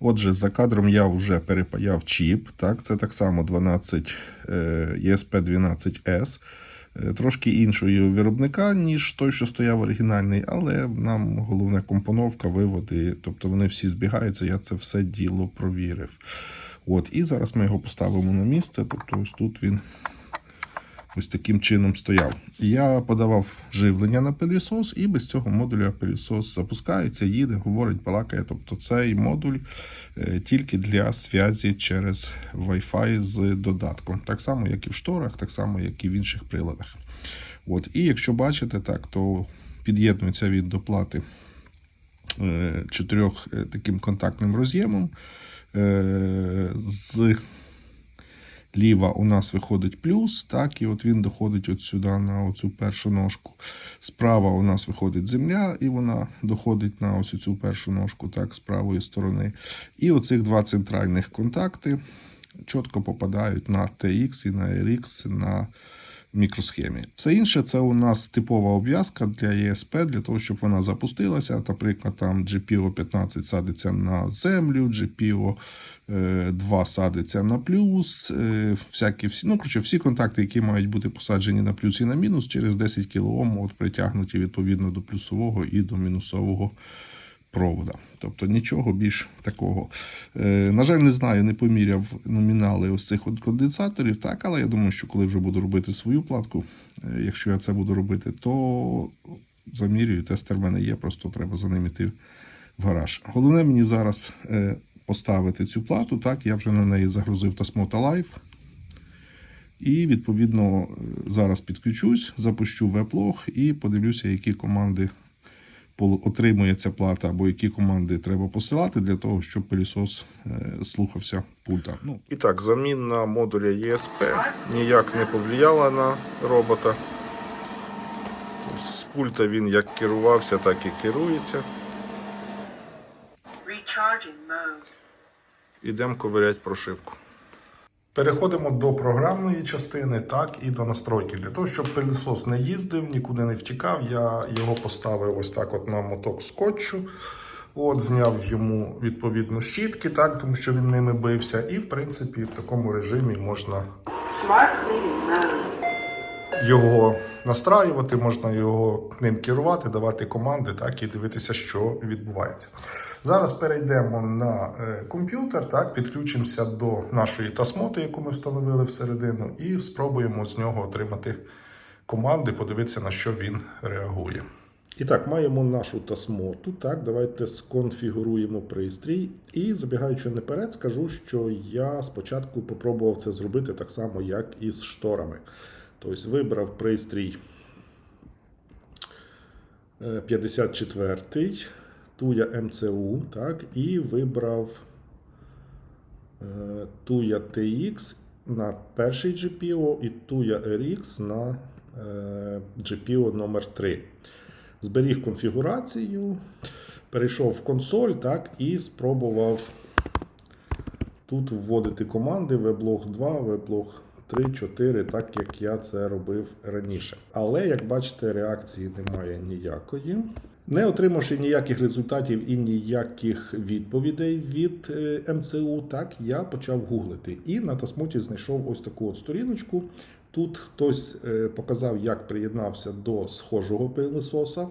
Отже, за кадром я вже перепаяв чіп. Так, це так само 12 е, ESP12S. Е, Трошки іншого виробника, ніж той, що стояв оригінальний, але нам головне компоновка, виводи, тобто вони всі збігаються, я це все діло провірив. От, і зараз ми його поставимо на місце. Тобто, ось тут він ось таким чином стояв. Я подавав живлення на пилісос, і без цього модуля пилісос запускається, їде, говорить, балакає. Тобто цей модуль е, тільки для зв'язі через Wi-Fi з додатком. Так само, як і в шторах, так само, як і в інших приладах. От. І якщо бачите, так, то під'єднується він до плати е, чотирьох е, таким контактним роз'ємом. З ліва у нас виходить плюс, так, і от він доходить от сюди на оцю першу ножку. Справа у нас виходить земля, і вона доходить на ось цю першу ножку, так, з правої сторони. І оцих два центральних контакти чітко попадають на TX і на RX на мікросхемі. Все інше це у нас типова обв'язка для ESP, для того, щоб вона запустилася. Наприклад, там GPO 15 садиться на землю, GPO 2 садиться на плюс. е, Всякі всі, ну, коротше, всі контакти, які мають бути посаджені на плюс і на мінус, через 10 кОм от притягнуті відповідно до плюсового і до мінусового провода. Тобто нічого більш такого. Е, на жаль, не знаю, не поміряв номінали ось цих конденсаторів, так, але я думаю, що коли вже буду робити свою платку, е, якщо я це буду робити, то замірюю, тестер в мене є, просто треба за ним іти в гараж. Головне мені зараз е, поставити цю плату, так, я вже на неї загрузив Tasmota Live. І відповідно зараз підключусь, запущу веблог і подивлюся, які команди отримує ця плата, або які команди треба посилати для того, щоб пилісос е, слухався пульта. Ну. І так, заміна модуля ESP ніяк не повлияла на робота. З пульта він як керувався, так і керується. Ідемо ковирять прошивку. Переходимо до програмної частини, так, і до настройки. Для того, щоб пилісос не їздив, нікуди не втікав, я його поставив ось так от на моток скотчу. От, зняв йому відповідно щітки, так, тому що він ними бився. І, в принципі, в такому режимі можна його настраювати, можна його ним керувати, давати команди, так і дивитися, що відбувається. Зараз перейдемо на е, комп'ютер, так, підключимося до нашої тасмоти, яку ми встановили всередину, і спробуємо з нього отримати команди, подивитися, на що він реагує. І так, маємо нашу тасмоту. Так, давайте сконфігуруємо пристрій. І забігаючи наперед, скажу, що я спочатку попробував це зробити так само, як і з шторами. Тобто вибрав пристрій е, 54-й, Tuya МЦУ, так, і вибрав е, Tuya TX на перший GPO і Tuya RX на е, GPO номер 3 Зберіг конфігурацію, перейшов в консоль так, і спробував тут вводити команди weblog 2, weblog 3, 4, так як я це робив раніше. Але, як бачите, реакції немає ніякої. Не отримавши ніяких результатів і ніяких відповідей від е, МЦУ, так я почав гуглити. І на Тасмоті знайшов ось таку от сторіночку. Тут хтось е, показав, як приєднався до схожого пилососа.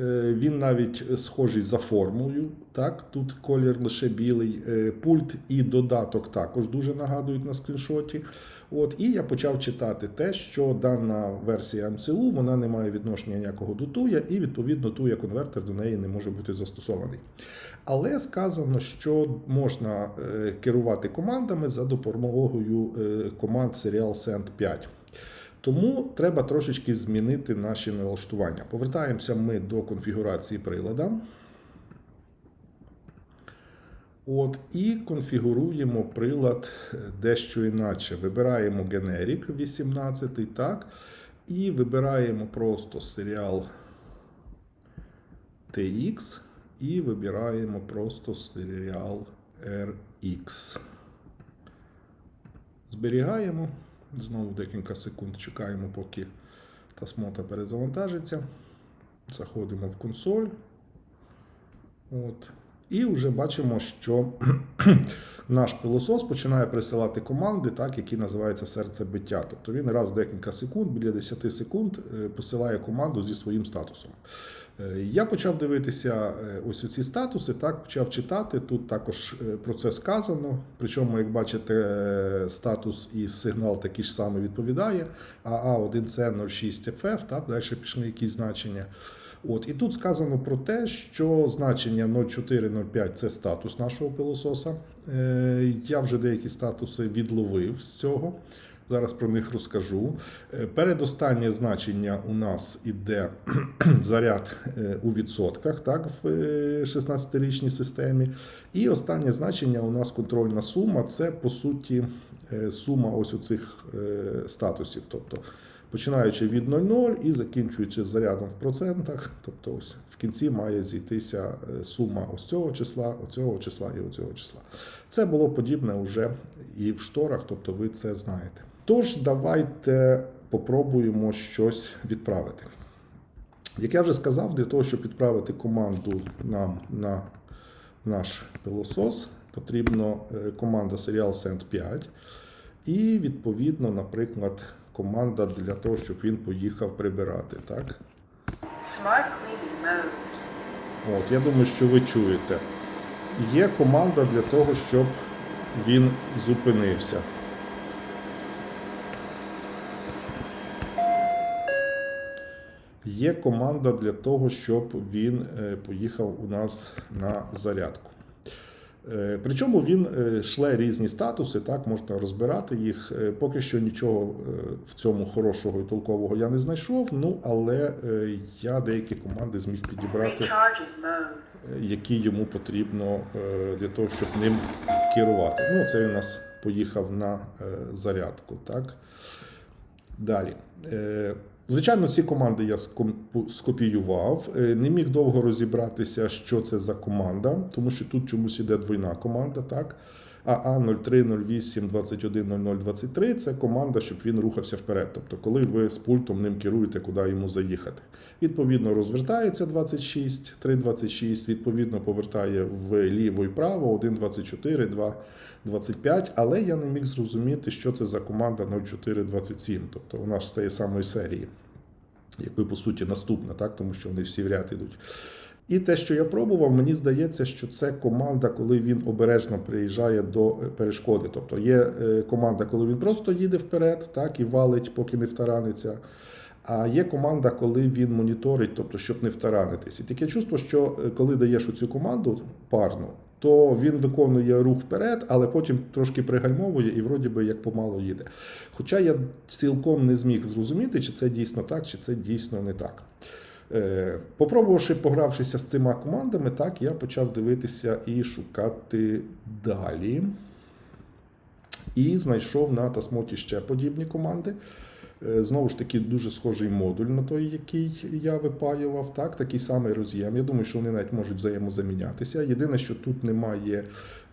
Е, Він навіть схожий за формою. Так, тут колір лише білий. Е, Пульт і додаток також дуже нагадують на скріншоті. От, і я почав читати те, що дана версія МЦУ вона не має відношення ніякого до Туя, і відповідно Туя конвертер до неї не може бути застосований. Але сказано, що можна е, керувати командами за допомогою е, команд Serial Send 5. Тому треба трошечки змінити наші налаштування. Повертаємося ми до конфігурації прилада. От, і конфігуруємо прилад е, дещо іначе. Вибираємо Generic 18, так, і вибираємо просто серіал TX і вибираємо просто серіал RX. Зберігаємо. Знову декілька секунд чекаємо, поки тасмота перезавантажиться. Заходимо в консоль. От. І вже бачимо, що наш пилосос починає присилати команди, так, які називаються серцебиття. Тобто він раз в декілька секунд, біля 10 секунд, е, посилає команду зі своїм статусом. Е, Я почав дивитися е, ось ці статуси, так почав читати. Тут також е, про це сказано. Причому, як бачите, статус і сигнал такий ж самий відповідає. AA1C06FF, так, далі пішли якісь значення. От, і тут сказано про те, що значення 0405 це статус нашого пилососа. Я вже деякі статуси відловив з цього. Зараз про них розкажу. Е, Передостаннє значення у нас іде заряд е, у відсотках, так, в е, 16-річній системі. І останнє значення у нас контрольна сума це по суті е, сума ось оцих е, статусів. Тобто починаючи від 0,0 і закінчуючи зарядом в процентах. Тобто ось в кінці має зійтися е, сума ось цього числа, оцього числа і оцього числа. Це було подібне вже і в шторах, тобто ви це знаєте. Тож давайте попробуємо щось відправити. Як я вже сказав, для того, щоб відправити команду нам на наш пилосос, потрібно е, команда Serial Send 5. І, відповідно, наприклад, команда для того, щоб він поїхав прибирати. Так? Smart. От, я думаю, що ви чуєте. Є команда для того, щоб він зупинився. Є команда для того, щоб він е, поїхав у нас на зарядку. Е, Причому він е, шле різні статуси, так можна розбирати їх. Поки що нічого в цьому хорошого і толкового я не знайшов. Ну але я деякі команди зміг підібрати які йому потрібно для того, щоб ним керувати. Ну, це він у нас поїхав на зарядку. Так? Далі. Звичайно, ці команди я скопіював. Е, Не міг довго розібратися, що це за команда, тому що тут чомусь іде двойна команда. Так? АА 03 08 21 00 23 це команда, щоб він рухався вперед. Тобто, коли ви з пультом ним керуєте, куди йому заїхати. Відповідно, розвертається 26, 3,26, відповідно, повертає вліво і право, 1,24, 2,25, але я не міг зрозуміти, що це за команда 0427. Тобто вона ж тієї самої серії, якби по суті наступна, так? тому що вони всі в ряд ідуть. І те, що я пробував, мені здається, що це команда, коли він обережно приїжджає до е, перешкоди. Тобто є е, команда, коли він просто їде вперед, так і валить, поки не втараниться. А є команда, коли він моніторить, тобто, щоб не втаранитись. І таке чувство, що е, коли даєш оцю команду парну, то він виконує рух вперед, але потім трошки пригальмовує і вроді би як помало їде. Хоча я цілком не зміг зрозуміти, чи це дійсно так, чи це дійсно не так. Е, Попробувавши погравшися з цими командами, так я почав дивитися і шукати далі. І знайшов на Тасмоті ще подібні команди. Е, Знову ж таки, дуже схожий модуль на той, який я випаював. Так, такий самий роз'єм. Я думаю, що вони навіть можуть взаємозамінятися. Єдине, що тут немає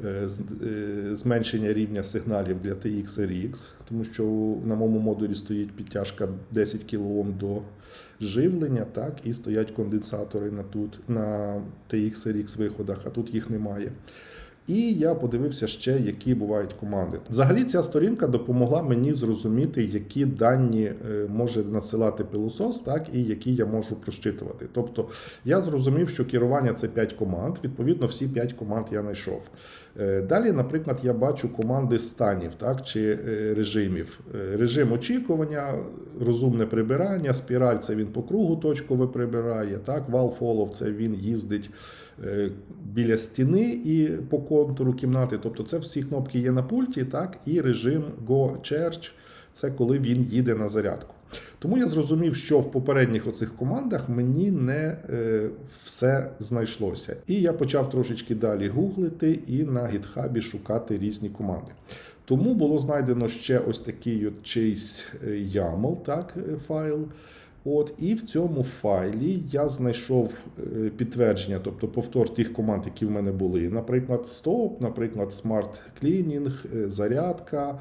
е, е, зменшення рівня сигналів для TX RX, тому що на моєму модулі стоїть підтяжка 10 кОм до живлення, так, і стоять конденсатори на, тут, на TX RX виходах, а тут їх немає. І я подивився ще, які бувають команди. Взагалі, ця сторінка допомогла мені зрозуміти, які дані е, може надсилати пилосос, так і які я можу прощитувати. Тобто я зрозумів, що керування це 5 команд. Відповідно, всі 5 команд я знайшов. Е, Далі, наприклад, я бачу команди станів так, чи е, режимів. Режим очікування, розумне прибирання, спіраль це він по кругу точково прибирає. Так, вал follow – це він їздить біля стіни і по контуру кімнати. Тобто це всі кнопки є на пульті, так, і режим Go Charge – це коли він їде на зарядку. Тому я зрозумів, що в попередніх оцих командах мені не е, все знайшлося. І я почав трошечки далі гуглити і на гітхабі шукати різні команди. Тому було знайдено ще ось такий от чийсь е, YAML, так, е, файл. От, і в цьому файлі я знайшов е, підтвердження, тобто повтор тих команд, які в мене були. Наприклад, Stop, наприклад, Smart Cleaning, е, зарядка,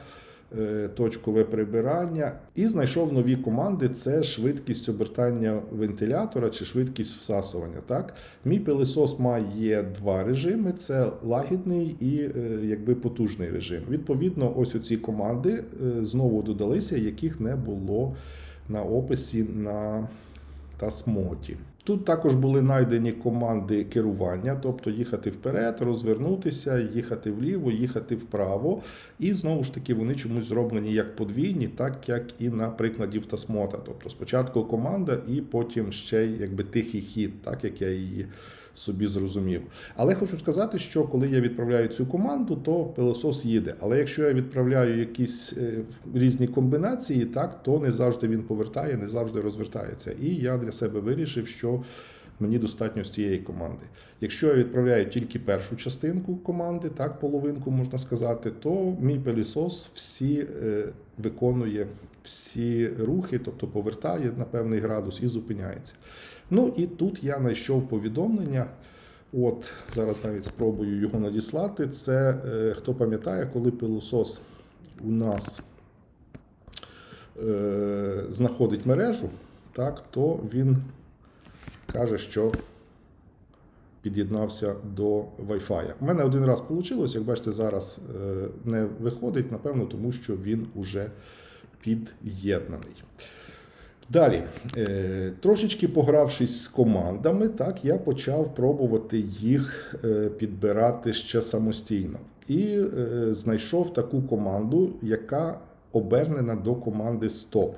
е, точкове прибирання і знайшов нові команди: це швидкість обертання вентилятора чи швидкість всасування. Так, мій пилисос має два режими: це лагідний і якби потужний режим. Відповідно, ось оці команди знову додалися, яких не було на описі на Тасмоті. Тут також були знайдені команди керування, тобто їхати вперед, розвернутися, їхати вліво, їхати вправо. І знову ж таки вони чомусь зроблені як подвійні, так як і на прикладі в Тасмота. Тобто спочатку команда, і потім ще якби тихий хід, так як я її собі зрозумів. Але хочу сказати, що коли я відправляю цю команду, то пилосос їде. Але якщо я відправляю якісь е, різні комбінації, так то не завжди він повертає, не завжди розвертається. І я для себе вирішив, що мені достатньо з цієї команди. Якщо я відправляю тільки першу частинку команди, так половинку можна сказати, то мій пилісос всі е, виконує всі рухи, тобто повертає на певний градус і зупиняється. Ну і тут я знайшов повідомлення. От зараз навіть спробую його надіслати. Це е, хто пам'ятає, коли пилосос у нас е, знаходить мережу, так, то він каже, що під'єднався до Wi-Fi. У мене один раз вийшло, як бачите, зараз е, не виходить, напевно, тому що він уже під'єднаний. Далі, е, трошечки погравшись з командами, так я почав пробувати їх е, підбирати ще самостійно. І е, знайшов таку команду, яка обернена до команди Stop.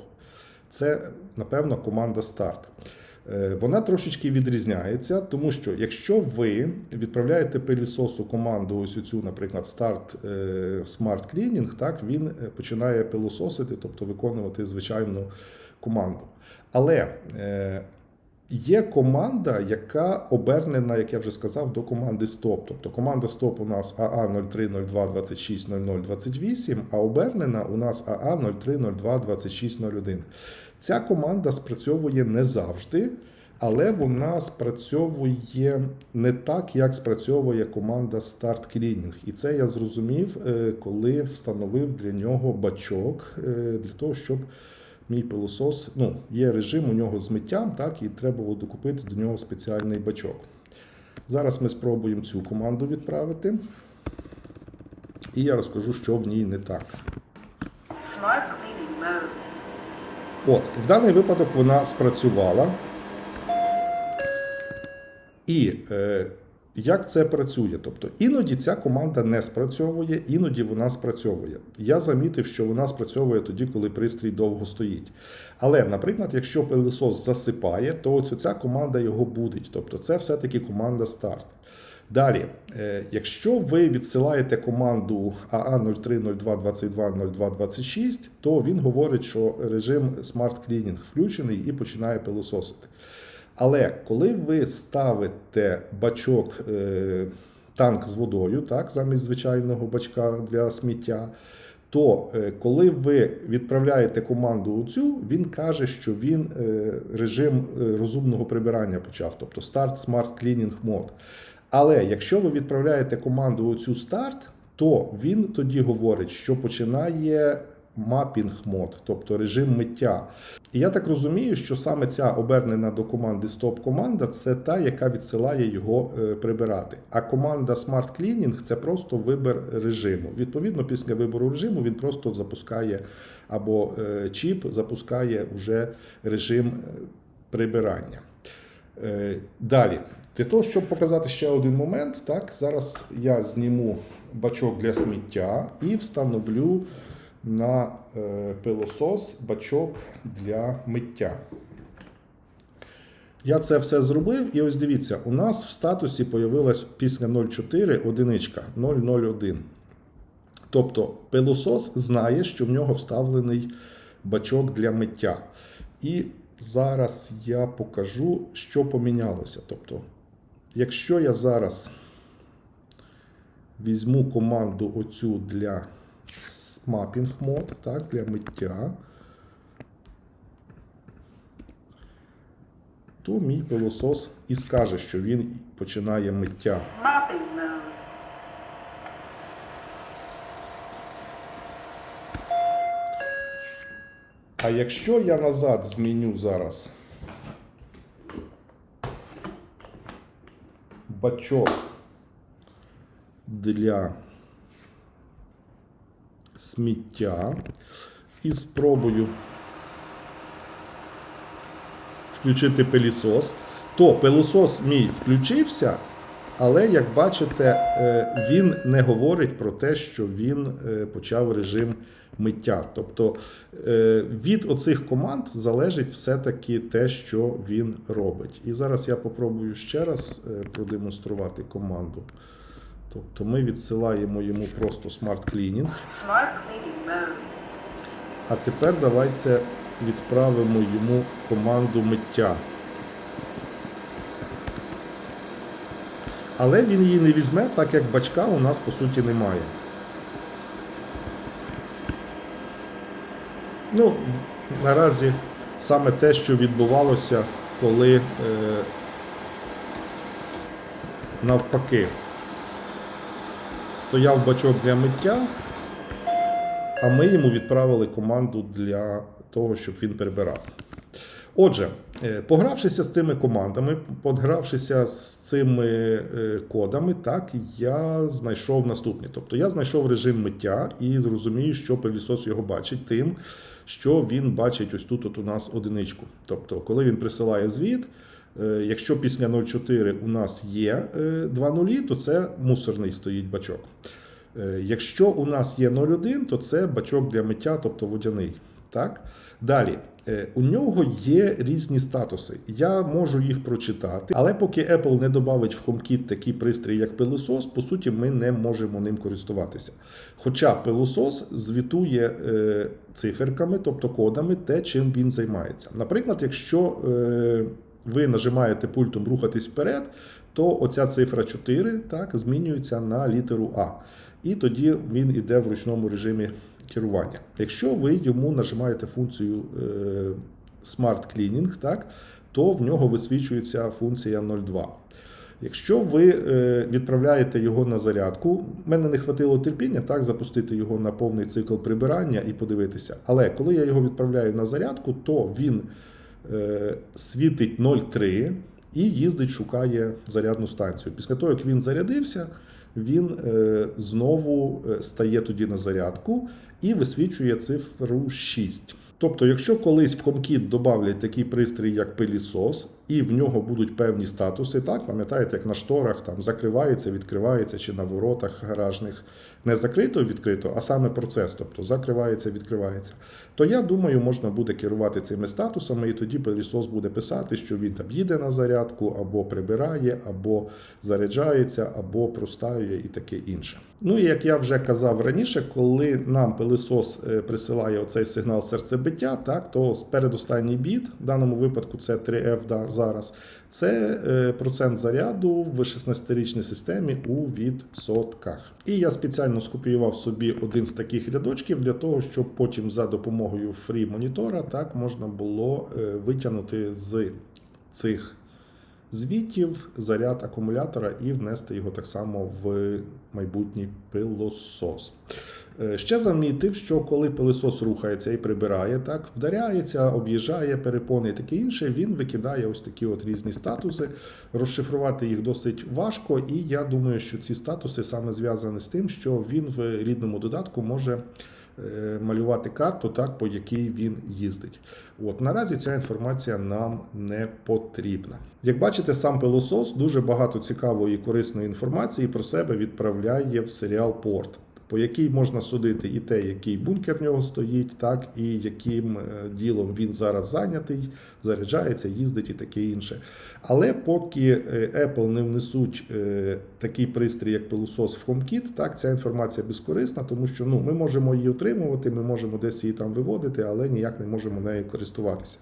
Це, напевно, команда старт. Вона трошечки відрізняється, тому що якщо ви відправляєте пилісосу команду, ось цю, наприклад, старт Smart Cleaning, так він починає пилососити, тобто виконувати звичайну команду. Але е, є команда, яка обернена, як я вже сказав, до команди Stop. Тобто команда Stop у нас AA 0302 26 00 28, а обернена у нас AA 0302 26 01. Ця команда спрацьовує не завжди. Але вона спрацьовує не так, як спрацьовує команда Start Cleaning. І це я зрозумів, е, коли встановив для нього бачок е, для того, щоб мій пилосос, ну, є режим у нього з миттям, так, і треба було докупити до нього спеціальний бачок. Зараз ми спробуємо цю команду відправити. І я розкажу, що в ній не так. От, в даний випадок вона спрацювала. І е, як це працює? Тобто іноді ця команда не спрацьовує, іноді вона спрацьовує. Я замітив, що вона спрацьовує тоді, коли пристрій довго стоїть. Але, наприклад, якщо пилисос засипає, то ось ця команда його будить. Тобто це все-таки команда старт. Далі, е, якщо ви відсилаєте команду AA0302220226, то він говорить, що режим Smart Cleaning включений і починає пилососити. Але коли ви ставите бачок е, танк з водою, так, замість звичайного бачка для сміття, то е, коли ви відправляєте команду оцю, він каже, що він е, режим розумного прибирання почав, тобто Start Smart Cleaning Mode. Але якщо ви відправляєте команду оцю старт, то він тоді говорить, що починає мапінг мод, тобто режим миття. І я так розумію, що саме ця обернена до команди Stop команда це та, яка відсилає його е, прибирати. А команда Smart Cleaning це просто вибір режиму. Відповідно, після вибору режиму він просто запускає або е, чіп, запускає вже режим е, прибирання. Далі, для того, щоб показати ще один момент, так, зараз я зніму бачок для сміття і встановлю на е, пилосос бачок для миття. Я це все зробив, і ось дивіться, у нас в статусі появилась після 04 одиничка 001. Тобто пилосос знає, що в нього вставлений бачок для миття. І зараз я покажу, що помінялося. Тобто, якщо я зараз візьму команду оцю для мапінг мод, так, для миття, то мій пилосос і скаже, що він починає миття. А якщо я назад зміню зараз бачок для сміття і спробую включити пилісос, то пилосос мій включився, але як бачите, е, він не говорить про те, що він е, почав режим миття. Тобто е, від оцих команд залежить все-таки те, що він робить. І зараз я попробую ще раз продемонструвати команду. Тобто ми відсилаємо йому просто Smart Cleaning. Smart cleaning. А тепер давайте відправимо йому команду миття. Але він її не візьме, так як бачка у нас по суті немає. Ну, наразі саме те, що відбувалося, коли е, навпаки стояв бачок для миття, а ми йому відправили команду для того, щоб він перебирав. Отже, е, погравшися з цими командами, погравшися з цими е, кодами, так я знайшов наступне. Тобто я знайшов режим миття і зрозумію, що пилісос його бачить тим, що він бачить ось тут от у нас одиничку. Тобто, коли він присилає звіт, якщо після 0,4 у нас є е, два нулі, то це мусорний стоїть бачок. Е, Якщо у нас є 0,1, то це бачок для миття, тобто водяний. Так? Далі, е, у нього є різні статуси. Я можу їх прочитати, але поки Apple не додавить в HomeKit такий пристрій, як пилосос, по суті, ми не можемо ним користуватися. Хоча пилосос звітує е, циферками, тобто кодами, те, чим він займається. Наприклад, якщо е, ви нажимаєте пультом рухатись вперед, то оця цифра 4 так, змінюється на літеру А. І тоді він іде в ручному режимі керування. Якщо ви йому нажимаєте функцію е, Smart Cleaning, так, то в нього висвічується функція 02. Якщо ви е, відправляєте його на зарядку, в мене не хватило терпіння так запустити його на повний цикл прибирання і подивитися. Але коли я його відправляю на зарядку, то він світить 0,3 і їздить, шукає зарядну станцію. Після того, як він зарядився, він е, знову е, стає тоді на зарядку і висвічує цифру 6. Тобто, якщо колись в HomeKit додавлять такий пристрій, як пилісос, і в нього будуть певні статуси, так, пам'ятаєте, як на шторах там закривається, відкривається, чи на воротах гаражних не закрито, відкрито, а саме процес, тобто закривається, відкривається, то я думаю, можна буде керувати цими статусами, і тоді пилісос буде писати, що він там їде на зарядку, або прибирає, або заряджається, або простаює і таке інше. Ну і як я вже казав раніше, коли нам пилисос е, присилає оцей сигнал серцебиття, так то передостанній біт, в даному випадку це 3F да, зараз, це е, процент заряду в 16-річній системі у відсотках. І я спеціально скопіював собі один з таких рядочків для того, щоб потім за допомогою фрі монітора так можна було е, витягнути з цих звітів заряд акумулятора і внести його так само в майбутній пилосос. Е, Ще замітив, що коли пилосос рухається і прибирає, так вдаряється, об'їжджає перепони і таке інше, він викидає ось такі от різні статуси. Розшифрувати їх досить важко, і я думаю, що ці статуси саме зв'язані з тим, що він в рідному додатку може е, малювати карту, так, по якій він їздить. От наразі ця інформація нам не потрібна. Як бачите, сам пилосос дуже багато цікавої і корисної інформації про себе відправляє в серіал Порт. По якій можна судити і те, який бункер в нього стоїть, так і яким е, ділом він зараз зайнятий, заряджається, їздить і таке інше. Але поки е, Apple не внесуть е, такий пристрій, як пилосос в HomeKit, так ця інформація безкорисна, тому що ну, ми можемо її отримувати, ми можемо десь її там виводити, але ніяк не можемо нею користуватися.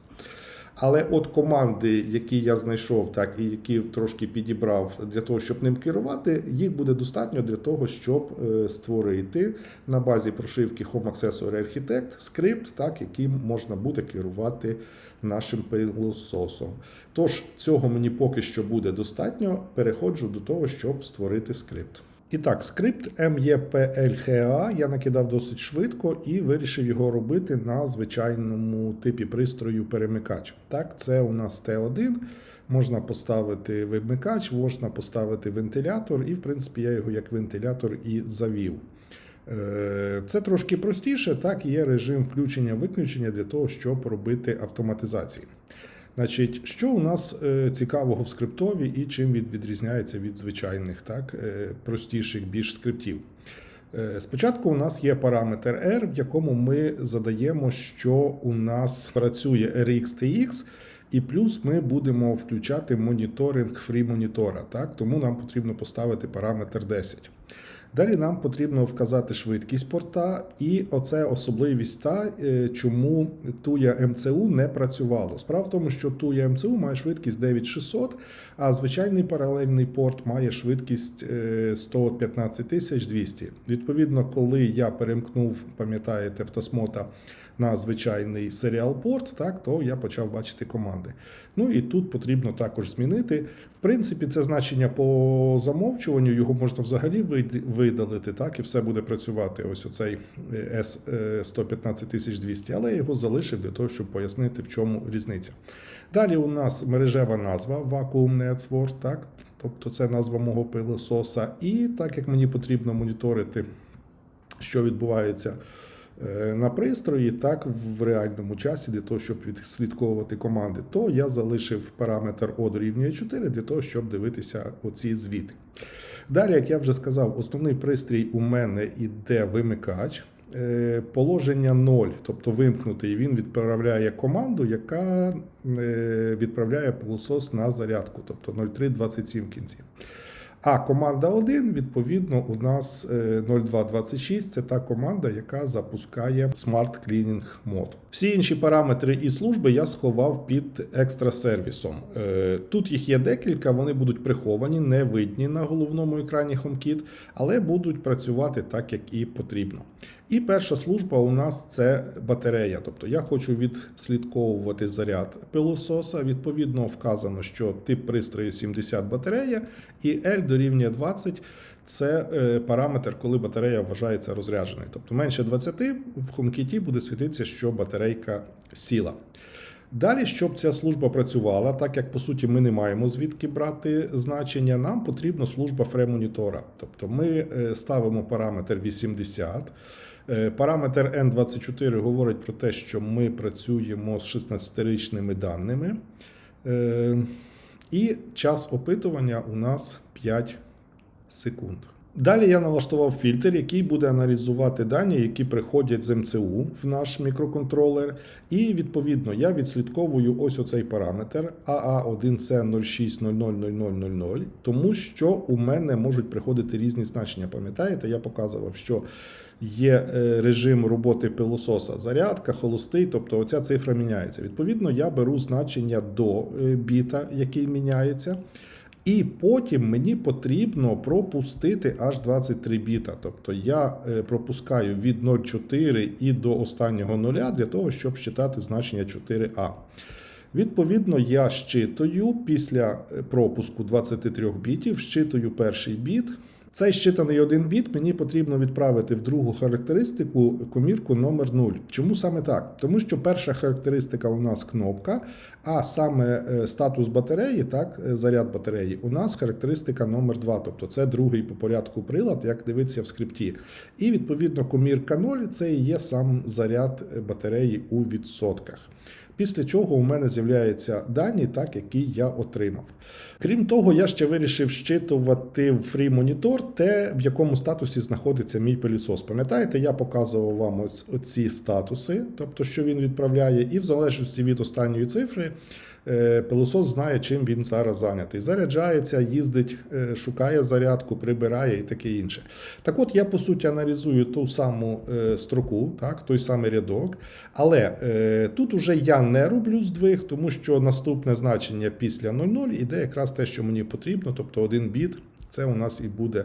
Але от команди, які я знайшов, так і які трошки підібрав для того, щоб ним керувати, їх буде достатньо для того, щоб е, створити на базі прошивки Home Accessory Architect скрипт, так, яким можна буде керувати нашим пилососом. Тож цього мені поки що буде достатньо. Переходжу до того, щоб створити скрипт. І так, скрипт MEPLHA я накидав досить швидко і вирішив його робити на звичайному типі пристрою перемикач. Так, це у нас Т1. Можна поставити вимикач, можна поставити вентилятор, і в принципі я його як вентилятор і завів. Е, Це трошки простіше, так, є режим включення-виключення для того, щоб робити автоматизації. Значить, що у нас е, цікавого в скриптові і чим він відрізняється від звичайних, так, е, простіших більш скриптів? Е, Спочатку у нас є параметр R, в якому ми задаємо, що у нас працює RxTX, і плюс ми будемо включати моніторинг фрі монітора. Так? Тому нам потрібно поставити параметр 10. Далі нам потрібно вказати швидкість порта, і оце особливість та, е, чому Tuya МЦУ не працювало. Справа в тому, що Tuya МЦУ має швидкість 9600, а звичайний паралельний порт має швидкість е, 115200. Відповідно, коли я перемкнув, пам'ятаєте, в Тасмота на звичайний серіал порт, так, то я почав бачити команди. Ну і тут потрібно також змінити. В принципі, це значення по замовчуванню, його можна взагалі вид- видалити, так, і все буде працювати. Ось оцей S 115200, але я його залишив для того, щоб пояснити, в чому різниця. Далі у нас мережева назва Vacuum Network, так, тобто це назва мого пилососа. І так як мені потрібно моніторити, що відбувається е, на пристрої, так в реальному часі для того, щоб відслідковувати команди, то я залишив параметр O дорівнює 4 для того, щоб дивитися оці звіти. Далі, як я вже сказав, основний пристрій у мене іде вимикач. Е, Положення 0, тобто вимкнутий, він відправляє команду, яка е, відправляє пилосос на зарядку, тобто 0327 в кінці. А команда 1, відповідно, у нас е, 0226 це та команда, яка запускає Smart Cleaning мод. Всі інші параметри і служби я сховав під екстрасервісом. сервісом. Тут їх є декілька, вони будуть приховані, не видні на головному екрані HomeKit, але будуть працювати так, як і потрібно. І перша служба у нас це батарея. Тобто я хочу відслідковувати заряд пилососа. Відповідно, вказано, що тип пристрою 70 батарея і L дорівнює 20. Це е, параметр, коли батарея вважається розрядженою. Тобто менше 20 в HomeKit буде світитися, що батарейка сіла. Далі, щоб ця служба працювала, так як по суті ми не маємо звідки брати значення, нам потрібна служба фремонітора. Тобто ми е, ставимо параметр 80. Е, Параметр N24 говорить про те, що ми працюємо з 16-річними даними. Е, І час опитування у нас 5 секунд. Далі я налаштував фільтр, який буде аналізувати дані, які приходять з МЦУ в наш мікроконтролер. І відповідно я відслідковую ось оцей параметр AA1C06000000, тому що у мене можуть приходити різні значення. Пам'ятаєте, я показував, що є е, режим роботи пилососа зарядка, холостий, тобто оця цифра міняється. Відповідно, я беру значення до е, біта, який міняється. І потім мені потрібно пропустити аж 23 біта. Тобто я е, пропускаю від 0,4 і до останнього нуля для того, щоб считати значення 4А. Відповідно, я щитую після пропуску 23 бітів, щитую перший біт. Цей щитаний один біт мені потрібно відправити в другу характеристику комірку номер 0. Чому саме так? Тому що перша характеристика у нас кнопка, а саме е, статус батареї, так, е, заряд батареї, у нас характеристика номер 2, тобто це другий по порядку прилад, як дивиться в скрипті. І відповідно комірка 0 це і є сам заряд е, батареї у відсотках. Після чого у мене з'являються дані, так, які я отримав. Крім того, я ще вирішив щитувати в FreeMonitor те, в якому статусі знаходиться мій пилісос. Пам'ятаєте, я показував вам ось ці статуси, тобто що він відправляє, і в залежності від останньої цифри. Е, Пилосос знає, чим він зараз зайнятий. Заряджається, їздить, е, шукає зарядку, прибирає і таке інше. Так от я по суті аналізую ту саму е, строку, так, той самий рядок. Але тут уже я не роблю здвиг, тому що наступне значення після 00 іде якраз те, що мені потрібно, тобто один біт. Це у нас і буде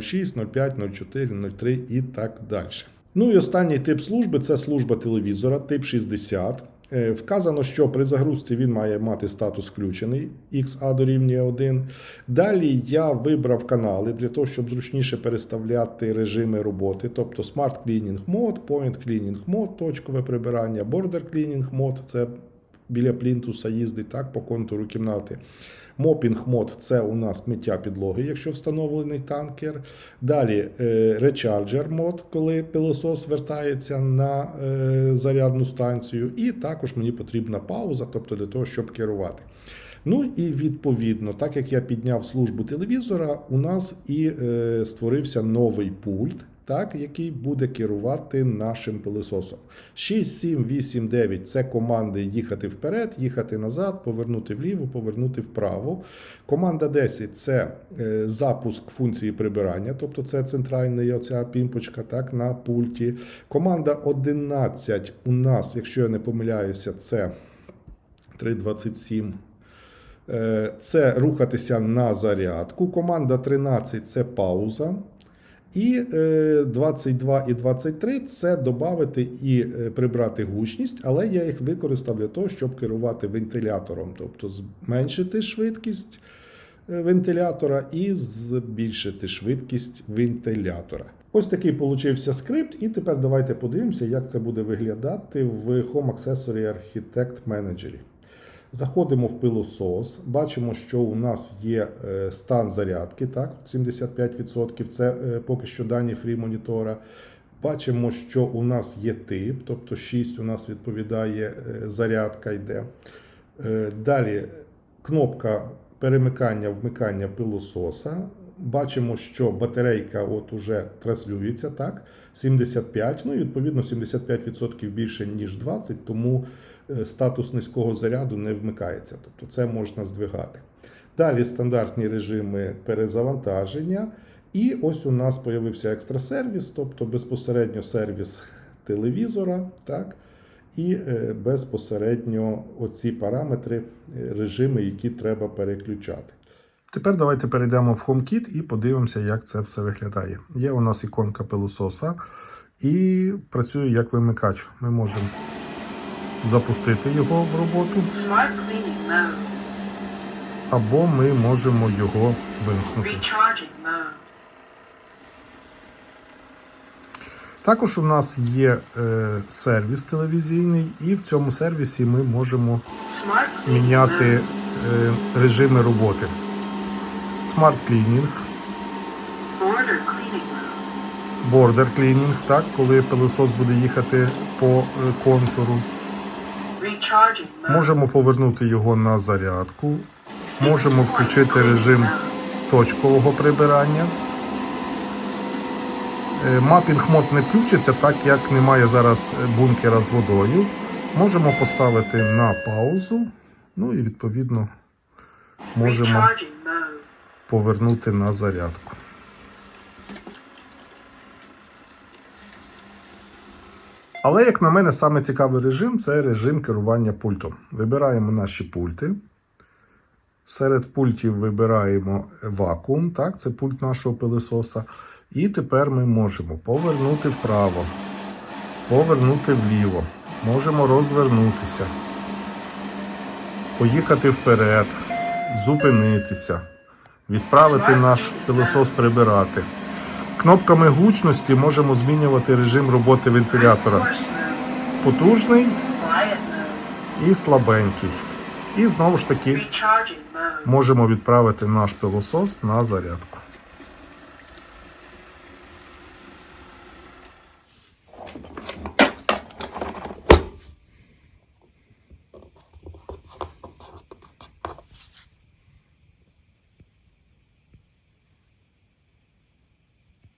06, 05, 04, 03 і так далі. Ну і останній тип служби це служба телевізора, тип 60. Е, Вказано, що при загрузці він має мати статус включений XA дорівнює 1. Далі я вибрав канали для того, щоб зручніше переставляти режими роботи, тобто Smart Cleaning Mode, Point Cleaning Mode, точкове прибирання, Border Cleaning Mode – це біля плінтуса їздить так, по контуру кімнати. Мопінг мод це у нас миття підлоги, якщо встановлений танкер. Далі е, речарджер мод, коли пилосос вертається на е, зарядну станцію. І також мені потрібна пауза, тобто для того, щоб керувати. Ну і відповідно, так як я підняв службу телевізора, у нас і е, створився новий пульт, так, який буде керувати нашим пилососом. 6, 7, 8, 9 це команди їхати вперед, їхати назад, повернути вліво, повернути вправо. Команда 10 це е, запуск функції прибирання, тобто це центральна оця пімпочка так, на пульті. Команда 11 у нас, якщо я не помиляюся, це 327. Е, Це рухатися на зарядку. Команда 13 це пауза. І е, 22 і 23 це додати і е, прибрати гучність, але я їх використав для того, щоб керувати вентилятором, тобто зменшити швидкість е, вентилятора і збільшити швидкість вентилятора. Ось такий получився скрипт, і тепер давайте подивимося, як це буде виглядати в Home Accessory Architect Manager. Заходимо в пилосос, бачимо, що у нас є е, стан зарядки, так, 75%. Це е, поки що дані фрі-монітора. Бачимо, що у нас є тип, тобто 6 у нас відповідає е, зарядка йде. Далі кнопка перемикання вмикання пилососа. Бачимо, що батарейка от уже транслюється, так, 75, ну і відповідно 75% більше, ніж 20, тому статус низького заряду не вмикається. Тобто це можна здвигати. Далі стандартні режими перезавантаження. І ось у нас з'явився екстрасервіс, тобто безпосередньо сервіс телевізора, так, і е, безпосередньо оці параметри, е, режими, які треба переключати. Тепер давайте перейдемо в HomeKit і подивимося, як це все виглядає. Є у нас іконка пилососа і працює як вимикач. Ми можемо запустити його в роботу, або ми можемо його вимкнути. Також у нас є е, сервіс телевізійний, і в цьому сервісі ми можемо міняти е, режими роботи. Smart Cleaning, Border cleaning mode. Border Cleaning, так, коли пилосос буде їхати по е, контуру. Можемо повернути його на зарядку. Можемо включити режим точкового прибирання. Е, Мапінг мод не включиться, так як немає зараз бункера з водою. Можемо поставити на паузу. Ну і відповідно можемо повернути на зарядку. Але, як на мене, саме цікавий режим це режим керування пультом. Вибираємо наші пульти. Серед пультів вибираємо вакуум, так, це пульт нашого пилососа. І тепер ми можемо повернути вправо, повернути вліво, можемо розвернутися, поїхати вперед, зупинитися, відправити наш пилосос прибирати. Кнопками гучності можемо змінювати режим роботи вентилятора. Потужний і слабенький. І знову ж таки можемо відправити наш пилосос на зарядку.